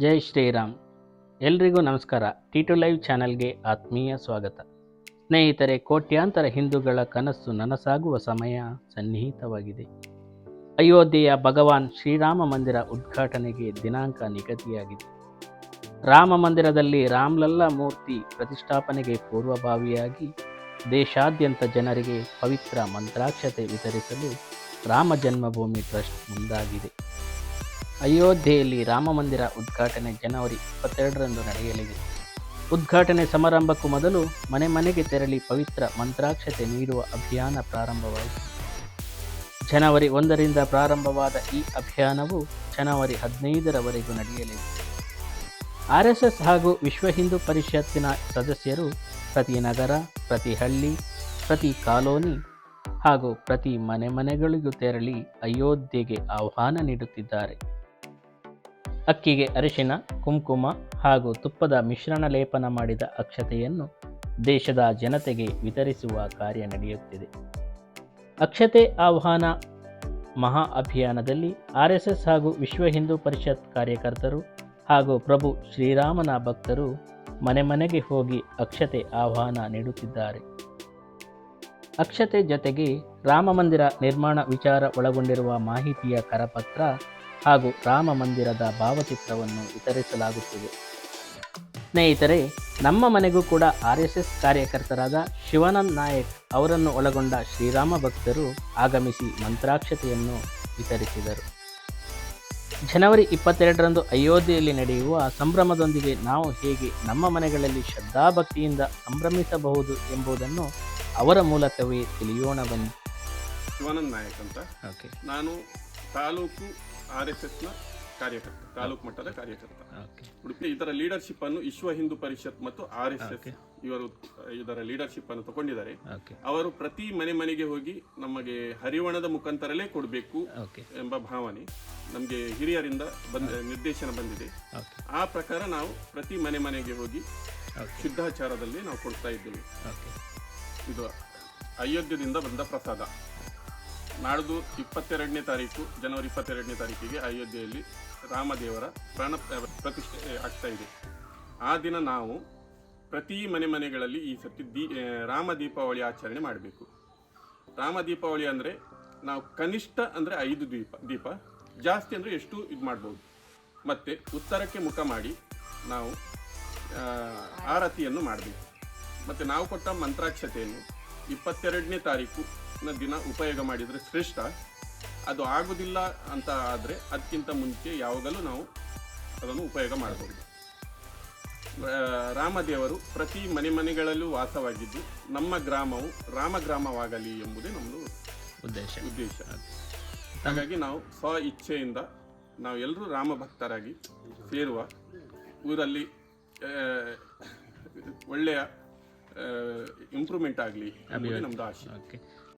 ಜೈ ಶ್ರೀರಾಮ್. ಎಲ್ರಿಗೂ ನಮಸ್ಕಾರ. T to live ಚಾನಲ್ಗೆ ಆತ್ಮೀಯ ಸ್ವಾಗತ. ಸ್ನೇಹಿತರೆ, ಕೋಟ್ಯಾಂತರ ಹಿಂದೂಗಳ ಕನಸು ನನಸಾಗುವ ಸಮಯ ಸನ್ನಿಹಿತವಾಗಿದೆ. ಅಯೋಧ್ಯೆಯ ಭಗವಾನ್ ಶ್ರೀರಾಮ ಮಂದಿರ ಉದ್ಘಾಟನೆಗೆ ದಿನಾಂಕ ನಿಗದಿಯಾಗಿದೆ. ರಾಮ ಮಂದಿರದಲ್ಲಿ ರಾಮ್ಲಲ್ಲ ಮೂರ್ತಿ ಪ್ರತಿಷ್ಠಾಪನೆಗೆ ಪೂರ್ವಭಾವಿಯಾಗಿ ದೇಶಾದ್ಯಂತ ಜನರಿಗೆ ಪವಿತ್ರ ಮಂತ್ರಾಕ್ಷತೆ ವಿತರಿಸಲು ರಾಮ ಜನ್ಮಭೂಮಿ ಟ್ರಸ್ಟ್ ಮುಂದಾಗಿದೆ. ಅಯೋಧ್ಯೆಯಲ್ಲಿ ರಾಮ ಮಂದಿರ ಉದ್ಘಾಟನೆ ಜನವರಿ ಇಪ್ಪತ್ತೆರಡರಂದು ನಡೆಯಲಿದೆ. ಉದ್ಘಾಟನೆ ಸಮಾರಂಭಕ್ಕೂ ಮೊದಲು ಮನೆ ಮನೆಗೆ ತೆರಳಿ ಪವಿತ್ರ ಮಂತ್ರಾಕ್ಷತೆ ನೀಡುವ ಅಭಿಯಾನ ಪ್ರಾರಂಭವಾಯಿತು. ಜನವರಿ ಒಂದರಿಂದ ಪ್ರಾರಂಭವಾದ ಈ ಅಭಿಯಾನವು ಜನವರಿ ಹದಿನೈದರವರೆಗೂ ನಡೆಯಲಿದೆ. ಆರ್ ಎಸ್ ಎಸ್ ಹಾಗೂ ವಿಶ್ವ ಹಿಂದೂ ಪರಿಷತ್ತಿನ ಸದಸ್ಯರು ಪ್ರತಿ ನಗರ, ಪ್ರತಿ ಹಳ್ಳಿ, ಪ್ರತಿ ಕಾಲೋನಿ ಹಾಗೂ ಪ್ರತಿ ಮನೆ ಮನೆಗಳಿಗೂ ತೆರಳಿ ಅಯೋಧ್ಯೆಗೆ ಆಹ್ವಾನ ನೀಡುತ್ತಿದ್ದಾರೆ. ಅಕ್ಕಿಗೆ ಅರಿಶಿನ, ಕುಂಕುಮ ಹಾಗೂ ತುಪ್ಪದ ಮಿಶ್ರಣ ಲೇಪನ ಮಾಡಿದ ಅಕ್ಷತೆಯನ್ನು ದೇಶದ ಜನತೆಗೆ ವಿತರಿಸುವ ಕಾರ್ಯ ನಡೆಯುತ್ತಿದೆ. ಅಕ್ಷತೆ ಆಹ್ವಾನ ಮಹಾ ಅಭಿಯಾನದಲ್ಲಿ ಆರ್ ಹಾಗೂ ವಿಶ್ವ ಹಿಂದೂ ಪರಿಷತ್ ಕಾರ್ಯಕರ್ತರು ಹಾಗೂ ಪ್ರಭು ಶ್ರೀರಾಮನ ಭಕ್ತರು ಮನೆ ಮನೆಗೆ ಹೋಗಿ ಅಕ್ಷತೆ ಆಹ್ವಾನ ನೀಡುತ್ತಿದ್ದಾರೆ. ಅಕ್ಷತೆ ಜೊತೆಗೆ ರಾಮ ಮಂದಿರ ನಿರ್ಮಾಣ ವಿಚಾರ ಒಳಗೊಂಡಿರುವ ಮಾಹಿತಿಯ ಕರಪತ್ರ ಹಾಗೂ ರಾಮ ಮಂದಿರದ ಭಾವಚಿತ್ರವನ್ನು ವಿತರಿಸಲಾಗುತ್ತಿದೆ. ಸ್ನೇಹಿತರೆ ನಮ್ಮ ಮನೆಗೂ ಕೂಡ ಆರ್ ಎಸ್ ಎಸ್ ಕಾರ್ಯಕರ್ತರಾದ ಶಿವಾನಂದ್ ನಾಯಕ್ ಅವರನ್ನು ಒಳಗೊಂಡ ಶ್ರೀರಾಮ ಭಕ್ತರು ಆಗಮಿಸಿ ಮಂತ್ರಾಕ್ಷತೆಯನ್ನು ವಿತರಿಸಿದರು. ಜನವರಿ ಇಪ್ಪತ್ತೆರಡರಂದು ಅಯೋಧ್ಯೆಯಲ್ಲಿ ನಡೆಯುವ ಸಂಭ್ರಮದೊಂದಿಗೆ ನಾವು ಹೇಗೆ ನಮ್ಮ ಮನೆಗಳಲ್ಲಿ ಶ್ರದ್ಧಾಭಕ್ತಿಯಿಂದ ಸಂಭ್ರಮಿಸಬಹುದು ಎಂಬುದನ್ನು ಅವರ ಮೂಲಕವೇ ತಿಳಿಯೋಣ ಬನ್ನಿ. ಶಿವಾನಂದ್ ನಾಯಕ್ ಅಂತ. ಓಕೆ. ನಾನು ತಾಲೂಕು ಆರ್ ಎಸ್ ಎಸ್ನ ಕಾರ್ಯಕರ್ತ ತಾಲೂಕು ಮಟ್ಟದ ಕಾರ್ಯಕರ್ತ. ಉಡುಪಿ ಇದರ ಲೀಡರ್ಶಿಪ್ ಅನ್ನು ವಿಶ್ವ ಹಿಂದೂ ಪರಿಷತ್ ಮತ್ತು ಆರ್ ಎಸ್ ಎಸ್ ಇವರು ಇದರ ಲೀಡರ್ಶಿಪ್ ಅನ್ನು ತಗೊಂಡಿದ್ದಾರೆ. ಅವರು ಪ್ರತಿ ಮನೆ ಮನೆಗೆ ಹೋಗಿ ನಮಗೆ ಹರಿವಣದ ಮುಖಾಂತರಲೇ ಕೊಡಬೇಕು ಎಂಬ ಭಾವನೆ ನಮಗೆ ಹಿರಿಯರಿಂದ ಬಂದ ನಿರ್ದೇಶನ ಬಂದಿದೆ. ಆ ಪ್ರಕಾರ ನಾವು ಪ್ರತಿ ಮನೆ ಮನೆಗೆ ಹೋಗಿ ಶುದ್ಧಾಚಾರದಲ್ಲಿ ನಾವು ಕೊಡ್ತಾ ಇದ್ದೇವೆ. ಇದು ಅಯೋಧ್ಯದಿಂದ ಬಂದ ಪ್ರಸಾದ. ನಾಡ್ದು ಇಪ್ಪತ್ತೆರಡನೇ ತಾರೀಕು, ಜನವರಿ ಇಪ್ಪತ್ತೆರಡನೇ ತಾರೀಕಿಗೆ ಅಯೋಧ್ಯೆಯಲ್ಲಿ ರಾಮದೇವರ ಪ್ರಾಣ ಪ್ರತಿಷ್ಠೆ ಆಗ್ತಾ ಇದೆ. ಆ ದಿನ ನಾವು ಪ್ರತಿ ಮನೆ ಮನೆಗಳಲ್ಲಿ ಈ ಸತಿ ದೀ ರಾಮ ದೀಪಾವಳಿ ಆಚರಣೆ ಮಾಡಬೇಕು. ರಾಮ ದೀಪಾವಳಿ ಅಂದರೆ ನಾವು ಕನಿಷ್ಠ ಅಂದರೆ ಐದು ದೀಪ ದೀಪ, ಜಾಸ್ತಿ ಅಂದರೆ ಎಷ್ಟು ಇದು ಮಾಡ್ಬೋದು. ಮತ್ತು ಉತ್ತರಕ್ಕೆ ಮುಖ ಮಾಡಿ ನಾವು ಆರತಿಯನ್ನು ಮಾಡಬೇಕು. ಮತ್ತು ನಾವು ಕೊಟ್ಟ ಮಂತ್ರಾಕ್ಷತೆಯನ್ನು ಇಪ್ಪತ್ತೆರಡನೇ ತಾರೀಕು ನ ದಿನ ಉಪಯೋಗ ಮಾಡಿದರೆ ಶ್ರೇಷ್ಠ. ಅದು ಆಗೋದಿಲ್ಲ ಅಂತ ಆದರೆ ಅದಕ್ಕಿಂತ ಮುಂಚೆ ಯಾವಾಗಲೂ ನಾವು ಅದನ್ನು ಉಪಯೋಗ ಮಾಡಬಹುದು. ರಾಮದೇವರು ಪ್ರತಿ ಮನೆ ಮನೆಗಳಲ್ಲೂ ವಾಸವಾಗಿದ್ದು ನಮ್ಮ ಗ್ರಾಮವು ರಾಮ ಗ್ರಾಮವಾಗಲಿ ಎಂಬುದೇ ನಮ್ಮದು ಉದ್ದೇಶ. ಉದ್ದೇಶ. ಹಾಗಾಗಿ ನಾವು ಸ್ವ ಇಚ್ಛೆಯಿಂದ ನಾವು ಎಲ್ಲರೂ ರಾಮ ಭಕ್ತರಾಗಿ ಸೇರುವ ಊರಲ್ಲಿ ಒಳ್ಳೆಯ ಇಂಪ್ರೂವ್ಮೆಂಟ್ ಆಗಲಿ ನಮ್ಮದು ಆಶೆ.